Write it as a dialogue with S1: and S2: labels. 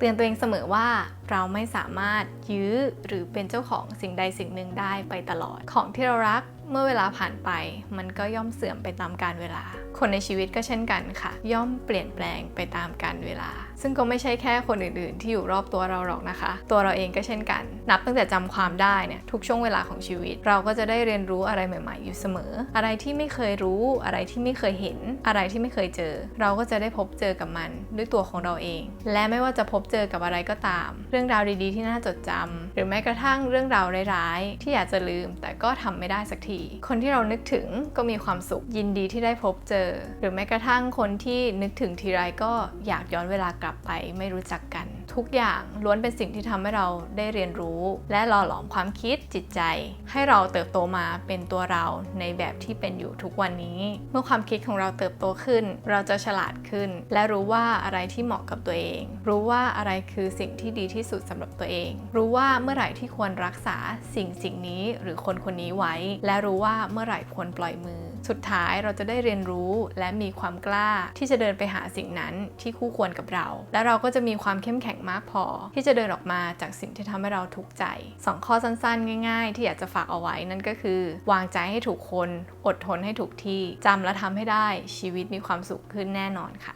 S1: เตือนตัวเองเสมอว่า เราไม่สามารถยื้อหรือเป็นเจ้าของสิ่งใดสิ่งหนึ่งได้ไปตลอด ของที่เรารักเมื่อเวลาผ่านไป มันก็ย่อมเสื่อมไปตามกาลเวลา คนในชีวิตก็เช่นกันค่ะ ย่อมเปลี่ยนแปลงไปตามกาลเวลา ซึ่งก็ไม่ใช่แค่คนอื่นๆ ที่อยู่รอบตัวเราหรอกนะคะ ตัวเราเองก็เช่นกัน นับตั้งแต่จำความได้เนี่ยทุกช่วงเวลาของชีวิต เราก็จะได้เรียนรู้อะไรใหม่ ๆ อยู่เสมอ อะไรที่ไม่เคยรู้อะไรที่ไม่เคยเห็น อะไรที่ไม่เคยเจอ เราก็จะได้พบเจอกับมันด้วยตัวของเราเอง และไม่ว่าจะพบเจอกับอะไรก็ตามเรื่องราวดีๆ ที่น่าจดจำหรือแม้กระทั่งเรื่องราวร้ายๆ ที่อยากจะลืมแต่ก็ทำไม่ได้สักที คนที่เรานึกถึงก็มีความสุขยินดีที่ได้พบเจอ หรือแม้กระทั่งคนที่นึกถึงทีไรก็อยากย้อนเวลากลับไปไม่รู้จักกัน ทุกอย่างล้วนเป็นสิ่งที่ทำให้เราได้เรียนรู้ และหล่อหลอมความคิดจิตใจ ให้เราเติบโตมาเป็นตัวเราในแบบที่เป็นอยู่ทุกวันนี้ เมื่อความคิดของเราเติบโตขึ้น เราจะฉลาดขึ้น และรู้ว่าอะไรที่เหมาะกับตัวเอง รู้ว่าอะไรคือสิ่งที่ดีที่สุดสำหรับตัวเอง รู้ว่าเมื่อไหร่ที่ควรรักษาสิ่งสิ่งนี้หรือคนคนนี้ไว้ และรู้ว่าเมื่อไหร่ควรปล่อยมือ สุดท้ายเราจะได้เรียนรู้และมีความกล้าที่จะเดินไปหาสิ่งนั้นที่คู่ควรกับเรา และเราก็จะมีความเข้มแข็งมากพอ ที่จะเดินออกมาจากสิ่งที่ทำให้เราทุกข์ใจสองข้อสั้นๆ ง่าย ๆ ที่อยากจะฝากเอาไว้นั่นก็คือ วางใจให้ถูกคน อดทนให้ถูกที่จำและทำให้ได้ชีวิตมีความสุขขึ้นแน่นอนค่ะ